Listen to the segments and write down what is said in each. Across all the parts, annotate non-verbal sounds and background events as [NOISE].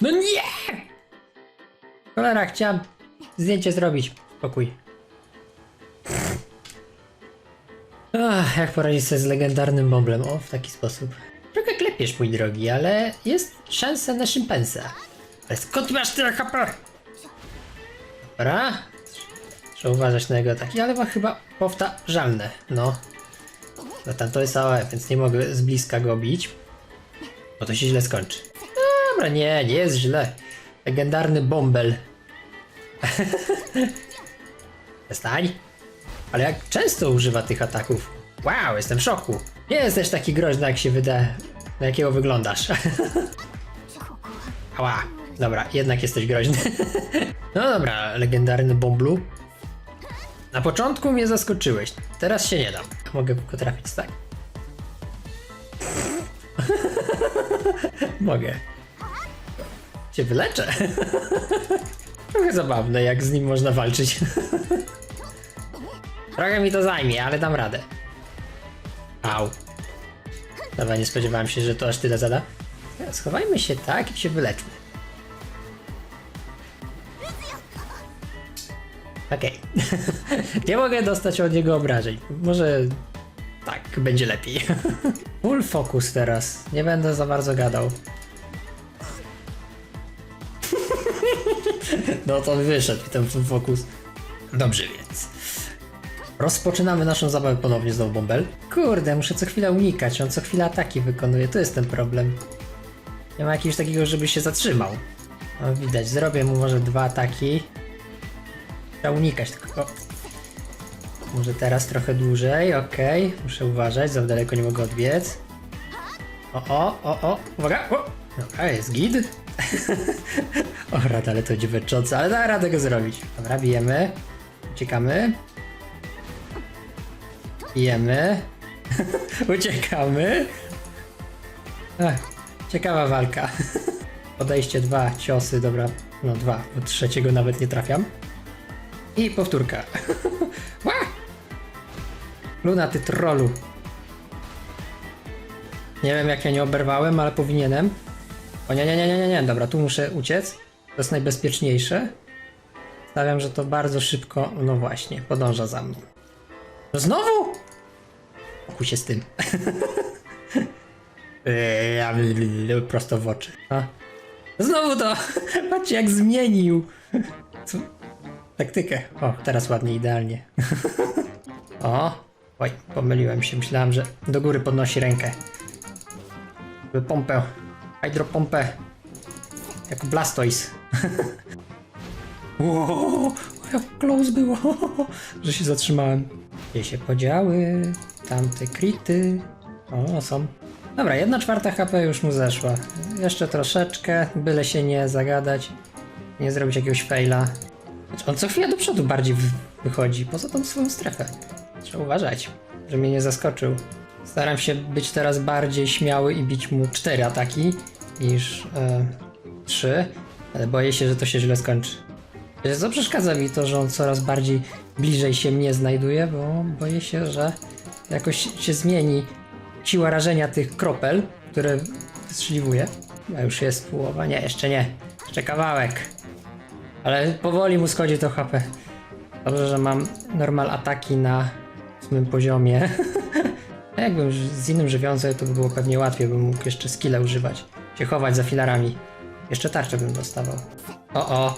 No nie! Cholera, chciałem zdjęcie zrobić. Spokój. Ach, jak poradzić sobie z legendarnym bąblem? O, w taki sposób. Trochę klepiesz, mój drogi, ale jest szansa na szympansa. Ale skąd masz tyle HP? Dobra. Trzeba uważać na jego ataki, ale ma chyba powtarzalne. No. No tam to jest AOE, więc nie mogę z bliska go bić. Bo to się źle skończy. Dobra, nie, nie jest źle. Legendarny bąbel. [LAUGHS] Przestań. Ale jak często używa tych ataków? Wow, jestem w szoku. Nie jesteś taki groźny, jak się wydaje. Na jakiego wyglądasz. [LAUGHS] Ała. Dobra, jednak jesteś groźny. [LAUGHS] no dobra, legendarny bąblu. Na początku mnie zaskoczyłeś. Teraz się nie dam. Mogę go trafić, tak? Mogę. Cię wyleczę. [LAUGHS] Trochę zabawne, jak z nim można walczyć. [LAUGHS] Trochę mi to zajmie, ale dam radę. Au. Dobra, nie spodziewałem się, że to aż tyle zada. Schowajmy się tak i się wyleczmy. Okej. [LAUGHS] nie mogę dostać od niego obrażeń. Może tak będzie lepiej. Full focus teraz. Nie będę za bardzo gadał. No to wyszedł mi ten focus. Dobrze więc. Rozpoczynamy naszą zabawę ponownie znowu bąbel. Kurde, muszę co chwilę unikać, on co chwilę ataki wykonuje, to jest ten problem. Nie ma jakiegoś takiego, żeby się zatrzymał. No widać, zrobię mu może dwa ataki. Trzeba unikać tylko. Może teraz trochę dłużej, okej. Muszę uważać, za daleko nie mogę odbiec. O, o, o, o, uwaga! O! Jest gid. [LAUGHS] o, rada, ale to będzie węczące, ale da radę go zrobić. Dobra, bijemy. Uciekamy. Bijemy. [LAUGHS] Uciekamy. Ech, ciekawa walka. [LAUGHS] Podejście dwa, ciosy, dobra. No dwa, bo trzeciego nawet nie trafiam. I powtórka. Luna, ty trollu. Nie wiem jak ja nie oberwałem, ale powinienem. O nie, nie, nie, nie, nie, nie. Dobra, tu muszę uciec. To jest najbezpieczniejsze. Stawiam, że to bardzo szybko, no właśnie, podąża za mną. No znowu? Pokój się z tym. [LAUGHS] Eee, Prosto w oczy. A. Znowu to! [LAUGHS] Patrzcie jak zmienił! [LAUGHS] Co? Taktykę. O, teraz ładnie, idealnie. o! Oj, pomyliłem się. Myślałem, że do góry podnosi rękę. Pompę. Hydropompę. Jak Blastoise. [LAUGHS] Wow, jak close było, [LAUGHS] że się zatrzymałem. Gdzie się podziały? Tamte krity. O, są. Dobra, jedna czwarta HP już mu zeszła. Jeszcze troszeczkę, byle się nie zagadać. Nie zrobić jakiegoś faila. Znaczy, On co chwilę do przodu bardziej wy- wychodzi, poza tą swoją strefę. Trzeba uważać, że mnie nie zaskoczył. Staram się być teraz bardziej śmiały i bić mu cztery ataki niż e, trzy, ale boję się, że to się źle skończy. Co przeszkadza mi to, że on coraz bardziej bliżej się mnie znajduje, bo boję się, że jakoś się zmieni siła rażenia tych kropel, które wystrzeliwuje. A już jest połowa, nie, jeszcze nie. Jeszcze kawałek. Ale powoli mu schodzi to HP. Dobrze, że mam normal ataki na ósmym poziomie. [LAUGHS] A Jakbym z innym żywiącym, to by było pewnie łatwiej, bym mógł jeszcze skilla używać. Się chować za filarami. Jeszcze tarczę bym dostawał. O, o.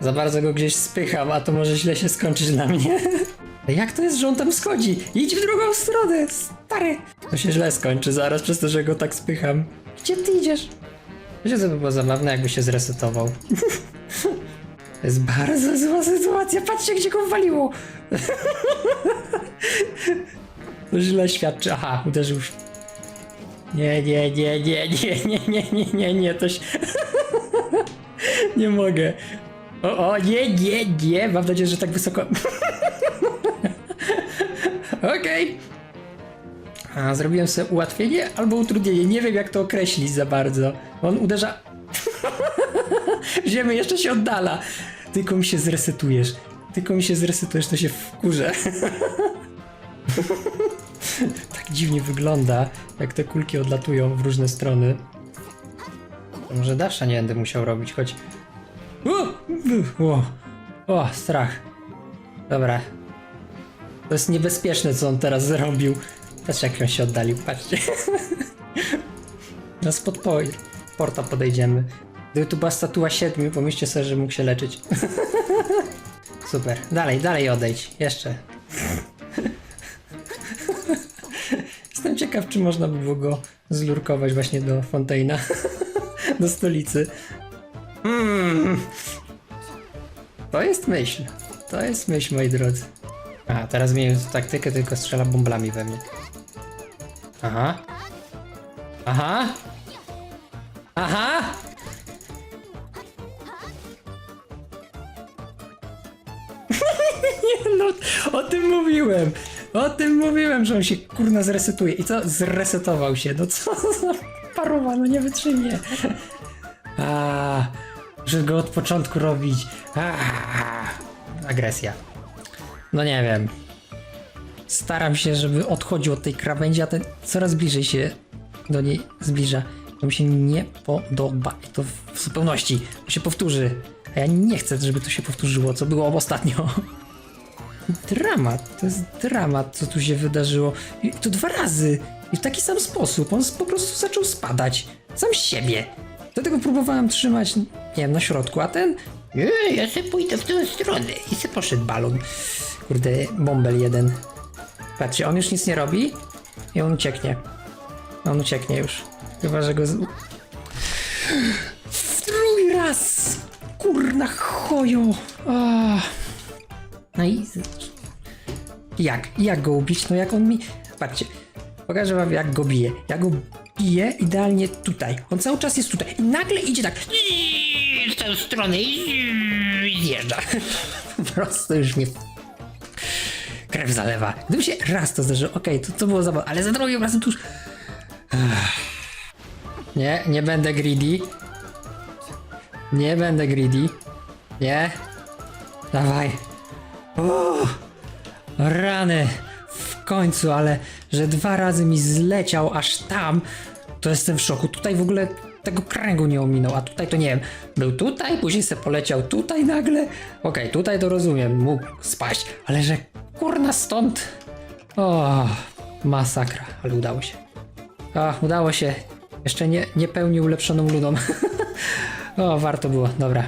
Za bardzo go gdzieś spycham, a to może źle się skończyć dla mnie. [LAUGHS] Jak to jest, że on tam schodzi? Idź w drugą stronę, stary! To się źle skończy zaraz przez to, że go tak spycham. Gdzie ty idziesz? Wiecie, co by było zabawne, jakby się zresetował. [LAUGHS] To jest bardzo zła sytuacja, patrzcie, gdzie go waliło! [LAUGHS] To źle świadczy. Aha, uderzył. Nie, nie, nie, nie, nie, nie, nie, nie, nie, nie, to się... Nie mogę. O, o, nie, nie, nie, mam nadzieję, że tak wysoko... Okej. A, Zrobiłem sobie ułatwienie albo utrudnienie, nie wiem jak to określić za bardzo. On uderza... Ziemię jeszcze się oddala. Tylko mi się zresetujesz. Tylko mi się zresetujesz, to się wkurzę. [LAUGHS] tak dziwnie wygląda, jak te kulki odlatują w różne strony. Może dasza nie będę musiał robić, choć... O, o, o, strach. Dobra. To jest niebezpieczne, co on teraz zrobił. Patrz, jak on się oddalił, patrzcie. [LAUGHS] Na spod po- porta podejdziemy. Gdyby tu była statua siedmiu, pomyślcie sobie, że mógł się leczyć. [LAUGHS] Super. Dalej, dalej odejdź. Jeszcze. Ciekaw, czy można by było go zlurkować właśnie do Fontaina. [LAUGHS] do stolicy. Mm. To jest myśl. To jest myśl, moi drodzy. A, teraz zmienił taktykę, tylko strzela bąblami we mnie. Aha. Aha. Aha! [LAUGHS] No, o tym mówiłem. O tym mówiłem, że on się kurna zresetuje. I co? Zresetował się. No co za parowa, no nie wytrzymie. A, muszę go od początku robić. A, agresja. No nie wiem. Staram się, żeby odchodził od tej krawędzi, a ten coraz bliżej się do niej zbliża. To mi się nie podoba. I to w zupełności. To się powtórzy. A ja nie chcę, żeby to się powtórzyło, co było ostatnio. Dramat, to jest dramat, co tu się wydarzyło. I to dwa razy. I w taki sam sposób. On po prostu zaczął spadać. Sam siebie. Dlatego próbowałem trzymać, nie wiem, na środku, a ten... "Nie, ja se pójdę w tę stronę. I se poszedł balon. Kurde, bąbel jeden. Patrzcie, on już nic nie robi i on ucieknie. On ucieknie już. Chyba, że go... Z... W drugi raz! Kurna chojo! Ah. No i... Jak? Jak go ubić? No jak on mi... Patrzcie, pokażę wam jak go bije. Ja go biję idealnie tutaj. On cały czas jest tutaj i nagle idzie tak w tę stronę i zjeżdża. [LAUGHS] Po prostu już mnie krew zalewa. Gdyby się raz to zdarzyło, okej, to, to było zabawne, ale za drugim razem to już... Nie, nie będę greedy. Nie będę greedy. Nie. Dawaj. O, rany. W końcu, ale że dwa razy mi zleciał aż tam, to jestem w szoku. Tutaj w ogóle tego kręgu nie ominął, a tutaj to nie wiem. Był tutaj, później se poleciał tutaj nagle. Okej, tutaj to rozumiem, mógł spaść, ale że kurna stąd. O, masakra, ale udało się. A, udało się. Jeszcze nie, nie pełni ulepszoną ludą. [LAUGHS] o, warto było, dobra.